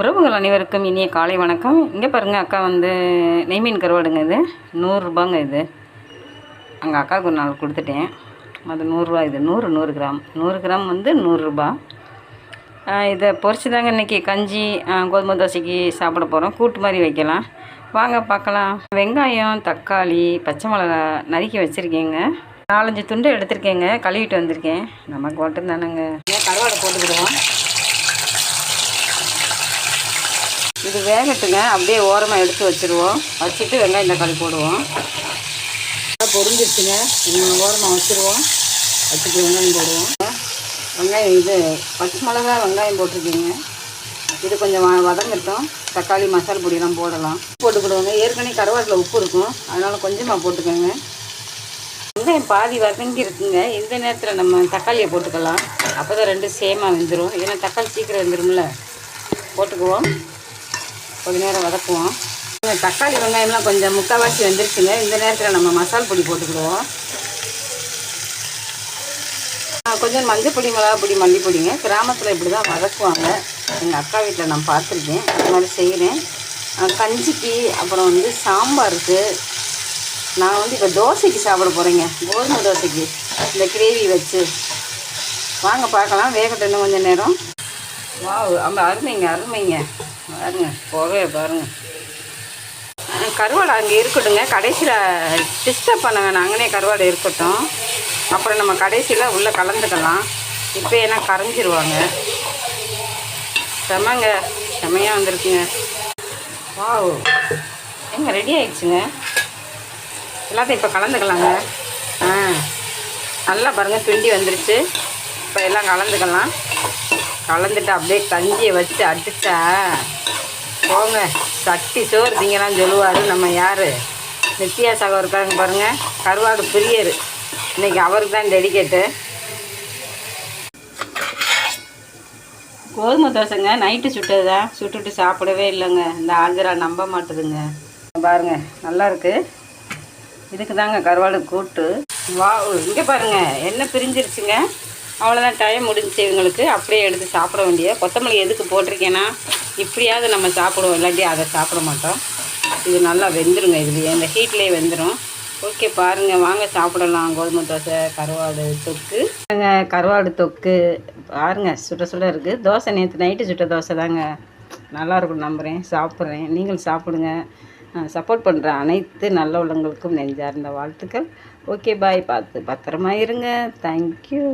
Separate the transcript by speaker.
Speaker 1: உறவுகள் அனைவருக்கும் இனிய காலை வணக்கம். இங்கே பாருங்கள் அக்கா வந்து நெய்மீன் கருவாடுங்க இது. நூறுரூபாங்க இது. அங்கே அக்காவுக்கு ஒரு நாள் கொடுத்துட்டேன். அது நூறுரூவா இது. நூறு நூறு கிராம். நூறு கிராம் வந்து நூறுரூபா இதை பொறிச்சு தாங்க இன்றைக்கி கஞ்சி கோதுமை தோசைக்கு சாப்பிட போகிறோம் கூட்டு மாதிரி வைக்கலாம். வாங்க பார்க்கலாம். வெங்காயம் தக்காளி பச்சை மிளகா நறுக்கி வச்சுருக்கேங்க. நாலஞ்சு துண்டு எடுத்திருக்கேங்க. கழுவிட்டு வந்திருக்கேன். நமக்கு மட்டும் தானேங்க. கருவாடை போட்டுக்கிடுவோம். இது வேகட்டுங்க அப்படியே ஓரமாக எடுத்து வச்சுருவோம். வச்சுட்டு வெங்காயம் தக்காளி போடுவோம். நல்லா பொரிஞ்சிருச்சுங்க. இன்னும் ஓரமாக வச்சுருவோம். வச்சுட்டு வெங்காயம் போடுவோம். வெங்காயம் இது பச்சை மிளகா வெங்காயம் போட்டிருக்கீங்க. இது கொஞ்சம் வ வதங்கட்டும். தக்காளி மசாலா பொடியெல்லாம் போடலாம். போட்டுக்கிடுவோங்க. ஏற்கனவே கருவாட்டில் உப்பு இருக்கும். அதனால் கொஞ்சமாக போட்டுக்கோங்க. வெங்காயம் பாதி வதங்கி இருக்குங்க. இந்த நேரத்தில் நம்ம தக்காளியை போட்டுக்கலாம். அப்போ தான் ரெண்டும் சேமாக வெந்துடும் ஏன்னா தக்காளி சீக்கிரம் வெந்துடும்ல போட்டுக்குவோம். கொஞ்ச நேரம் வதக்குவோம். தக்காளி வெங்காயம்லாம் கொஞ்சம் முக்கால்வாசி வந்துருச்சுங்க. இந்த நேரத்தில் நம்ம மசால் பொடி போட்டுக்கிடுவோம். ஆ, கொஞ்சம் மஞ்சள் பொடி மிளகா பொடி மல்லிப்பொடிங்க. கிராமத்தில் இப்படி தான் வதக்குவாங்க. எங்கள் அக்கா வீட்டில் நான் பார்த்துருக்கேன். அது மாதிரி செய்கிறேன் கஞ்சிக்கு அப்புறம் வந்து சாம்பாருக்கு நான் வந்து இப்போ தோசைக்கு சாப்பிட போகிறேங்க கோதுமை தோசைக்கு. இந்த கிரேவி வச்சு. வாங்க பார்க்கலாம். வேகட்டும் இன்னும் கொஞ்சம் நேரம். வாவ் ஆமாம் அருமைங்க அருமைங்க. பாருங்க புகையை பாருங்க. கருவாடை அங்கே இருக்கட்டுங்க கடைசியில் டிஸ்டர்ப் பண்ண வேணாம். கருவாடை இருக்கட்டும். அப்புறம் நம்ம கடைசியில் உள்ளே கலந்துக்கலாம். இப்போ ஏன்னா கரைஞ்சிருவாங்க. செமங்க. செமையாக வந்திருக்குங்க. வாவ். எங்க ரெடி ஆயிடுச்சுங்க? எல்லாத்தையும் இப்போ கலந்துக்கலாங்க. ஆ. நல்லா பாருங்கள் பிண்டி வந்துருச்சு. இப்போ எல்லாம் கலந்துக்கலாம். கலந்துட்டு அப்படியே கஞ்சியை வச்சு அடிச்சா போங்க. சட்டி சோறு திங்கலாம் சொல்லுவார். நம்ம யார்? நித்யா சகோ இருக்காங்க பாருங்கள் கருவாடு பிரியர். இன்னைக்கு அவருக்கு தான் டெடிக்கேட்டு கோதுமை தோசைங்க. நைட்டு சுட்டது தான் சுட்டுட்டு சாப்பிடவே இல்லைங்க. இந்த ஆந்திரா நம்ப மாட்டுதுங்க. பாருங்க. நல்லா இருக்கு. இதுக்கு தாங்க கருவாடு கூட்டு. வா இங்கே பாருங்க. என்ன பிரிஞ்சிருச்சுங்க. அவ்வளோதான் டைம் முடிஞ்சுச்சு இவங்களுக்கு. அப்படியே எடுத்து சாப்பிட வேண்டிய கொத்தமல்லி எதுக்கு போட்டிருக்கேன்னா இப்படியாவது நம்ம சாப்பிடுவோம் இல்லாட்டி அதை சாப்பிட மாட்டோம். இது நல்லா வெந்துருங்க இதுலேயே இந்த ஹீட்லேயே வெந்துடும் ஓகே பாருங்கள் வாங்க சாப்பிடலாம். கோதுமை தோசை கருவாடு தொக்கு. கருவாடு தொக்கு. பாருங்க சுட சுட இருக்குது தோசை நேற்று நைட்டு சுட்ட தோசை தாங்க. நல்லாயிருக்கும் நம்புகிறேன் சாப்பிட்றேன். நீங்கள் சாப்பிடுங்க. சப்போர்ட் பண்ணுற அனைத்து நல்ல உள்ளங்களுக்கும் நெஞ்சார்ந்த வாழ்த்துக்கள். ஓகே பாய் பார்த்து பத்திரமா இருங்க. தேங்க்யூ